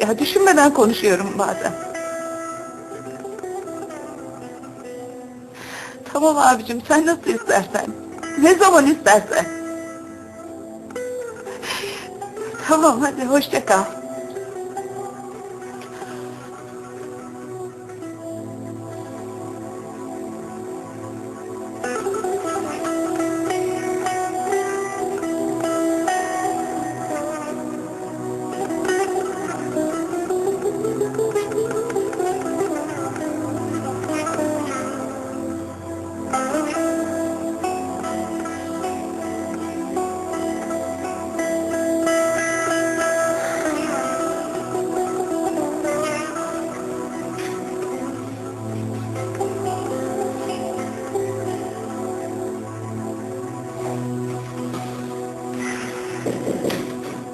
Ya düşünmeden konuşuyorum bazen. Tamam abicim sen nasıl istersen. Ne zaman istersen. Tamam hadi hoşça kal.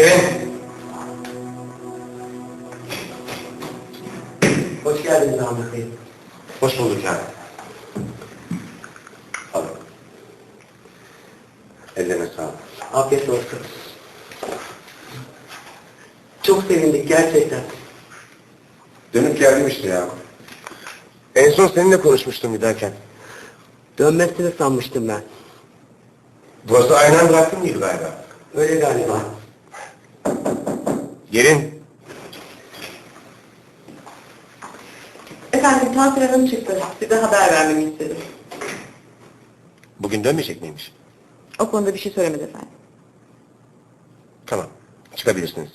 Gelin. Hoş geldiniz Ahmet Bey. Hoş bulduk yani. Alın. Ellerine sağlık. Afiyet olsun. Çok sevindik gerçekten. Dönüp geldim işte ya. En son seninle konuşmuştum giderken. Dönmesini sanmıştım ben. Burası aynen bıraktın gibi galiba. Öyle galiba. Gelin. Efendim Tansel Hanım çıktı. Size haber vermemi istedim. Bugün dönmeyecek miymiş? O konuda bir şey söylemedi efendim. Tamam. Çıkabilirsiniz.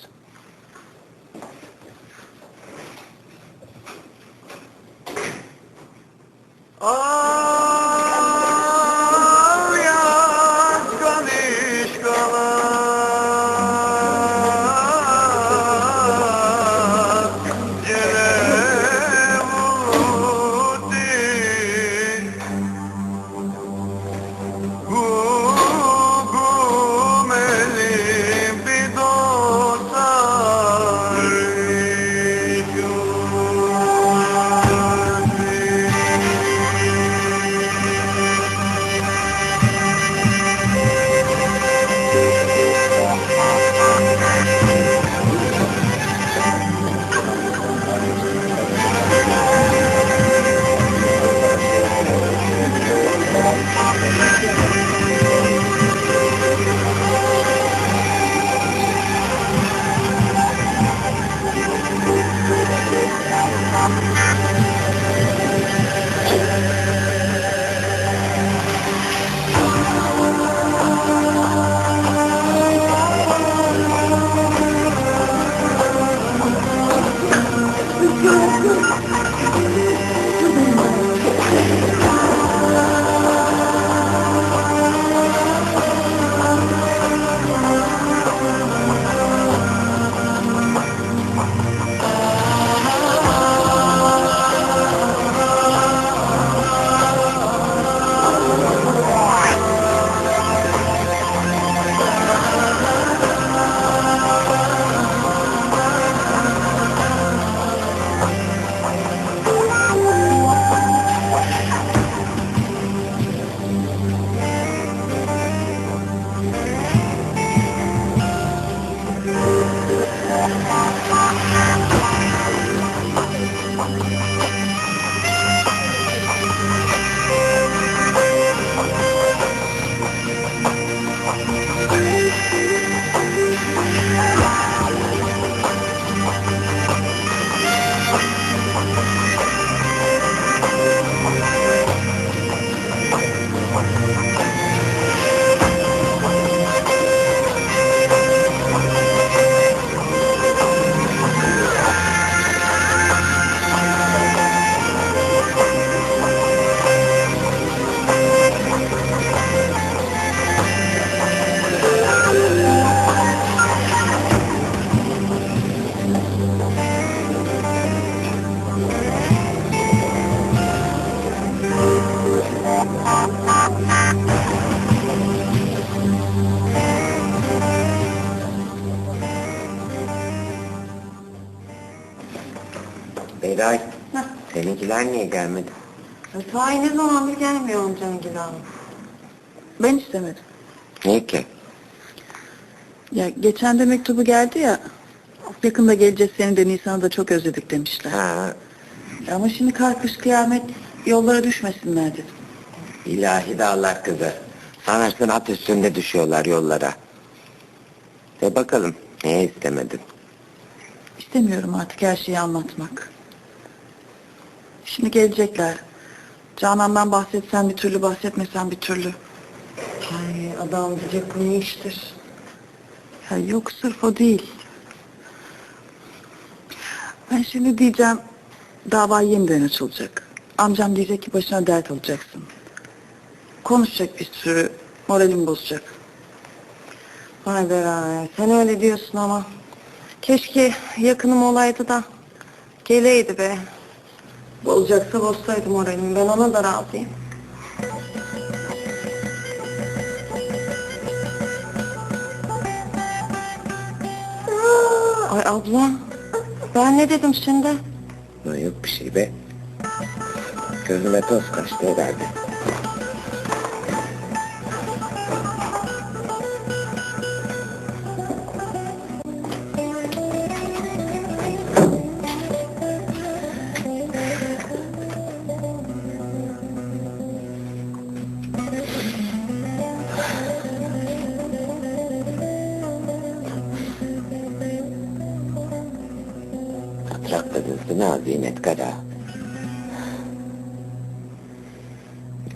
Al Beray, seninkiler niye gelmedi? Sahi ne zamandır gelmiyor amcanın Hanım. Ben istemedim. Niye ki? Ya geçen de mektubu geldi ya. Yakında geleceğiz seni de Nisan'ı da çok özledik demişler. Ha, Ama şimdi kar kış kıyamet yollara düşmesinler dedim. ilahi dağlar kızı. Sanırsın at üstünde düşüyorlar yollara. De bakalım, niye istemedin? İstemiyorum artık her şeyi anlatmak. Şimdi gelecekler. Canan'dan bahsetsen bir türlü bahsetmesen bir türlü. Ay adam diyecek bu ne iştir? Ya yok sırf o değil. Ben şimdi diyeceğim dava yeniden açılacak. Amcam diyecek ki başına dert alacaksın. Konuşacak bir sürü moralim bozacak. Vay be sen öyle diyorsun ama. Keşke yakınım olaydı da geleydi be. Olacaksa bozsaydım moralimi. Ben ona da razıyım. Ay abla. Ben ne dedim şimdi? Yok bir şey be. Gözüme toz kaçtı herhalde. Sınav zinet kara.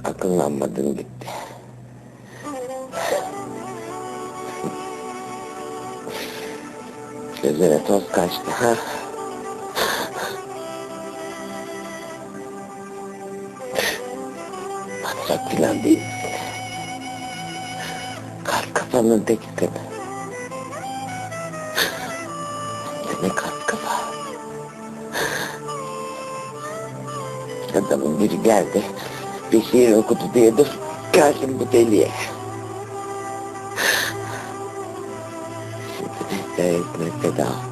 Akıllanmadın gitti. Gözüne toz kaçtı ha. Patrak filan değil. Kalp kafanın tekisin. Ne Adamın biri geldi. Bir şiir okudu diye dur. Geldim bu deliye. Şimdi de hizmet. Ah ah.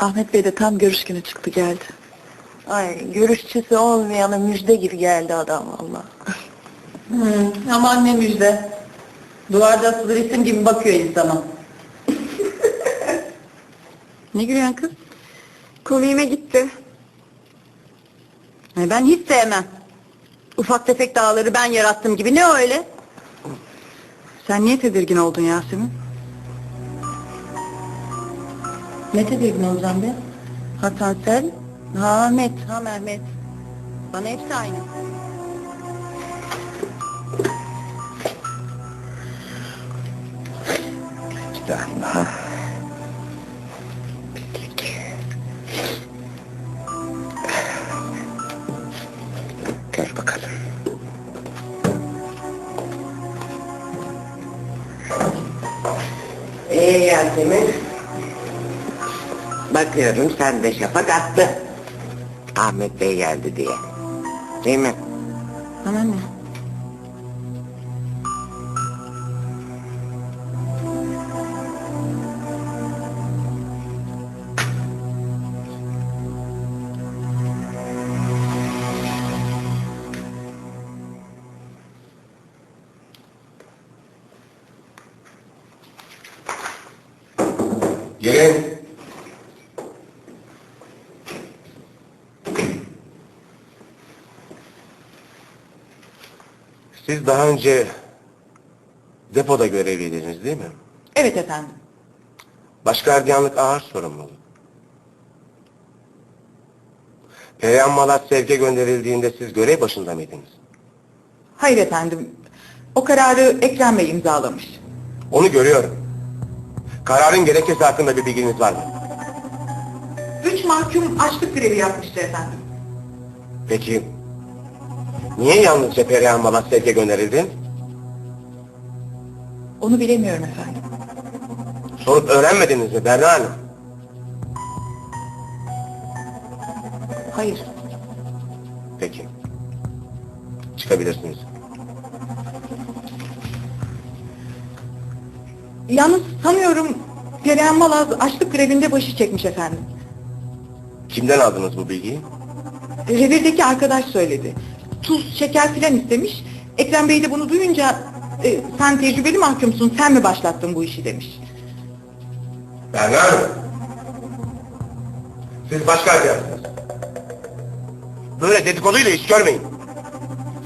Ahmet Bey de tam görüş günü çıktı geldi. Ay görüşçüsü olmayana müjde gibi geldi adam valla. Hmm, aman ne müjde. Duvarda asılı resim gibi bakıyor insana. ne gülüyorsun kız? Komiğime gitti. Ay ben hiç sevmem. Ufak tefek dağları ben yarattım gibi ne öyle? Sen niye tedirgin oldun Yasemin? Ne tedirgin olacağım be? Ha Tansel, ha Ahmet, ha Mehmet. Bana hepsi aynı. Galiba. Pislik. Gör bakalım. Ee Yasemin. Bakıyorum sen de şafak attı. Ahmet Bey geldi diye. Değil mi? Bana ne? Gelin. Siz daha önce depoda görevliydiniz değil mi? Evet efendim. Başgardiyanlık ağır sorumluluk. Perihan Malat sevke gönderildiğinde siz görev başında mıydınız? Hayır efendim. O kararı Ekrem Bey imzalamış. Onu görüyorum. Kararın gerekçesi hakkında bir bilginiz var mı? Üç mahkum açlık grevi yapmıştı efendim. Peki, niye yalnızca Perihan Malat sevke gönderildi? Onu bilemiyorum efendim. Sorup öğrenmediniz mi Berna Hanım? Hayır. Peki. Çıkabilirsiniz. Yalnız sanıyorum Perihan Malaz açlık grevinde başı çekmiş efendim. Kimden aldınız bu bilgiyi? Revirdeki arkadaş söyledi. Tuz, şeker filan istemiş. Ekrem Bey de bunu duyunca e, sen tecrübeli mahkumsun sen mi başlattın bu işi demiş. Berna Hanım. Siz başka arkadaşsınız. Böyle dedikoduyla iş görmeyin.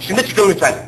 Şimdi çıkın lütfen.